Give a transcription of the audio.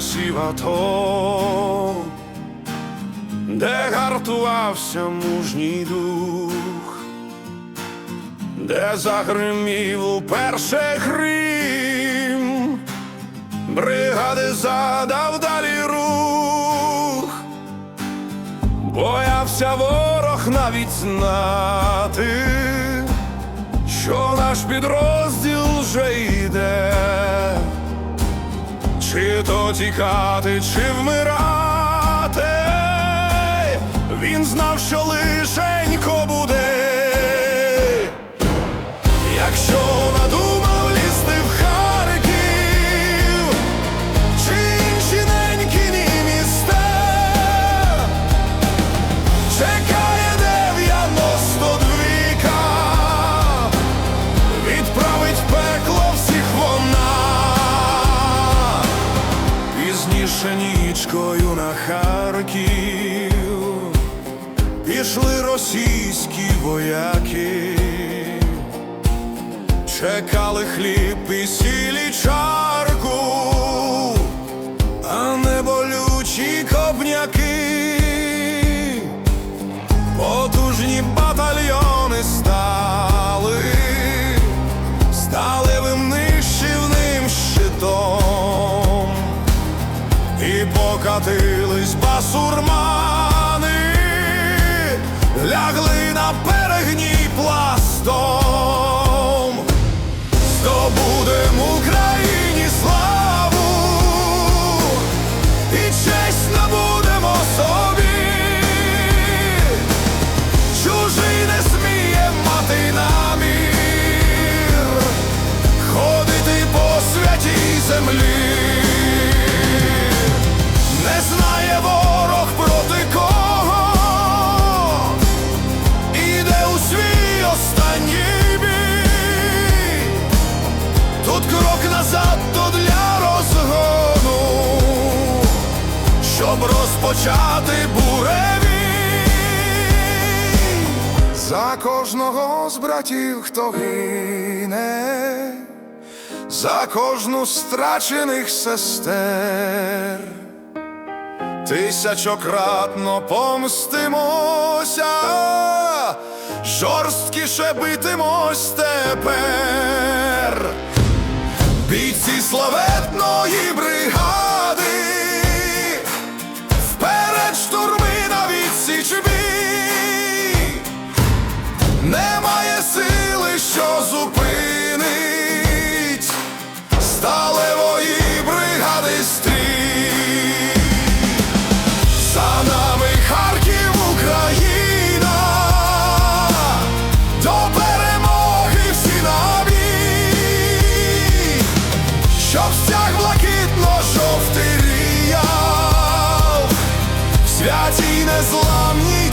з часів АТО, де гартувався мужній дух, де загримів уперше грім, бригади задав далі рух, боявся ворог навіть знати, що наш підрозділ Чи тікати, чи вмирати, він знав, що лишенько російські вояки, чекали хліб і сілі чарку, а не болючі копняки, потужні батальйони стали сталевим нищівним щитом. І покатились басурмани, лягли на перегній пластом, здобудем Україні славу і честь набудемо собі. Чужий не сміє мати намір ходити по святій землі. Розпочати буревій. За кожного з братів, хто гине, за кожну страчених сестер. Тисячократно помстимося, жорсткіше битимось тепер. Бійці славетної бригади, Харків, Україна, до перемоги всі набій, щоб стяг блакитно-жовтий ріяв, в святій незламній.